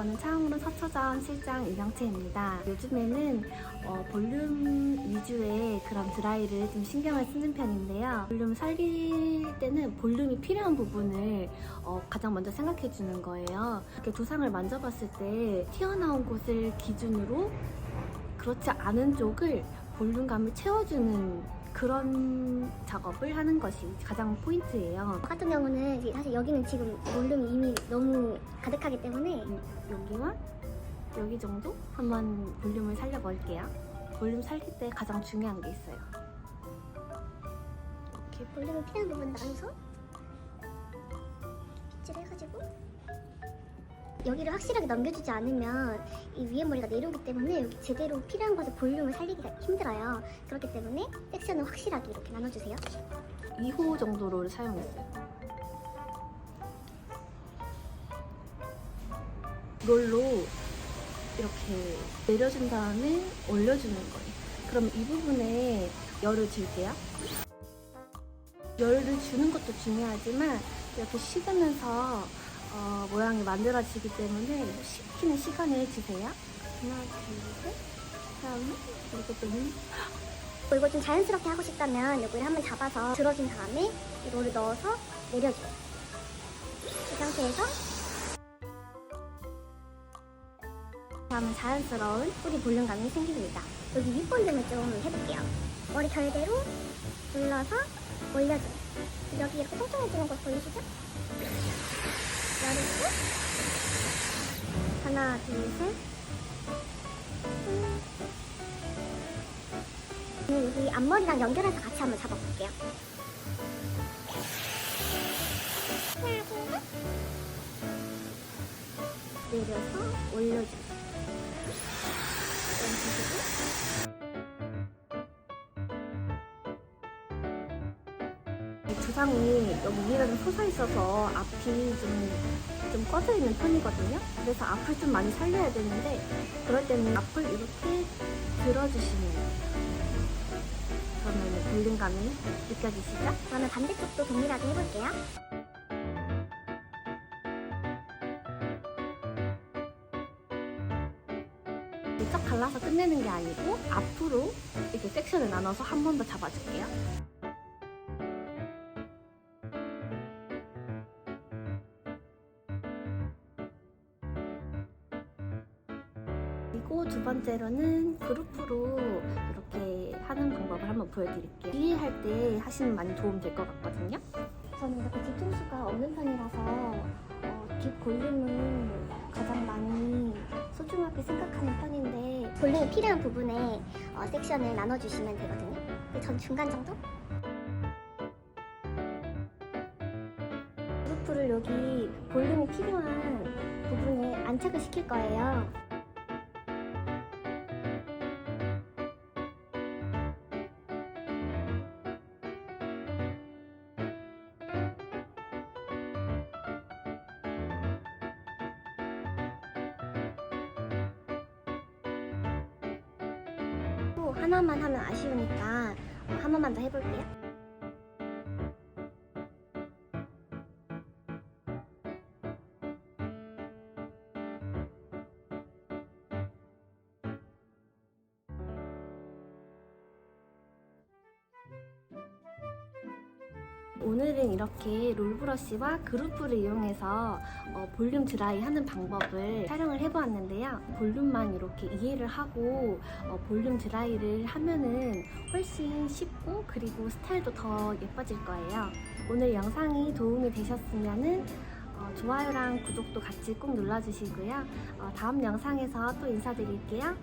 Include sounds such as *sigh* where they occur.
저는 처음으로 서초점 실장 이명채입니다. 요즘에는 어, 볼륨 위주의 그런 드라이를 좀 신경을 쓰는 편인데요. 볼륨 살릴 때는 볼륨이 필요한 부분을 어, 가장 먼저 생각해 주는 거예요. 이렇게 두상을 만져봤을 때 튀어나온 곳을 기준으로 그렇지 않은 쪽을 볼륨감을 채워주는 그런 작업을 하는 것이 가장 포인트예요. 저 같은 경우는 이제 사실 여기는 지금 볼륨이 이미 너무 가득하기 때문에 여기와 여기 정도 한번 볼륨을 살려볼게요. 볼륨 살릴 때 가장 중요한 게 있어요. 이렇게 볼륨이 필요한 부분 나눠서 빗질을 해가지고 여기를 확실하게 넘겨주지 않으면 이 위에 머리가 내려오기 때문에 여기 제대로 필요한 곳에 볼륨을 살리기가 힘들어요. 그렇기 때문에 섹션은 확실하게 이렇게 나눠주세요. 2호 정도로 사용했어요. 이걸로 이렇게 내려준 다음에 올려주는 거예요. 그럼 이 부분에 열을 줄게요. 열을 주는 것도 중요하지만 이렇게 식으면서 어, 모양이 만들어지기 때문에 식히는 시간을 주세요. 하나, 둘, 셋. 다음에 이렇게 또뭐 *gasps* 이거 좀 자연스럽게 하고 싶다면 여기를 한번 잡아서 들어준 다음에 이거를 넣어서 내려줘요. 이 상태에서 하면 자연스러운 뿌리 볼륨감이 생깁니다. 여기 윗볼륨을 좀 해볼게요. 머리 결대로 눌러서 올려줘요. 여기 이렇게 통통해지는 거 보이시죠? 열어주고 하나, 둘, 셋. 음. 여기 앞머리랑 연결해서 같이 한번 잡아볼게요. 내려서 올려주세요. 이런 식으로. 이 두상이 여기 위에가 좀 솟아 있어서 앞이 좀, 좀 꺼져 있는 편이거든요. 그래서 앞을 좀 많이 살려야 되는데 그럴 때는 앞을 이렇게 들어주시면. 그러면 볼륨감이 느껴지시죠? 그러면 반대쪽도 동일하게 해볼게요. 쫙 갈라서 끝내는 게 아니고 앞으로 이렇게 섹션을 나눠서 한 번 더 잡아줄게요. 그리고 두 번째로는 그룹으로 이렇게 하는 방법을 한번 보여드릴게요. 뒤에 할때 하시면 많이 도움 될 것 같거든요. 저는 이렇게 뒤통수가 없는 편이라서 어, 뒷 볼륨을 가장 많이 소중하게 생각하는 편인데 볼륨이 필요한 부분에 어, 섹션을 나눠주시면 되거든요. 전 중간 정도? 루프를 여기 볼륨이 필요한 부분에 안착을 시킬 거예요. 하나만 하면 아쉬우니까 어, 한 번만 더 해볼게요. 오늘은 이렇게 롤브러쉬와 그루프를 이용해서 어, 볼륨 드라이 하는 방법을 촬영을 해보았는데요. 볼륨만 이렇게 이해를 하고 어, 볼륨 드라이를 하면은 훨씬 쉽고 그리고 스타일도 더 예뻐질 거예요. 오늘 영상이 도움이 되셨으면은 어, 좋아요랑 구독도 같이 꼭 눌러주시고요. 어, 다음 영상에서 또 인사드릴게요.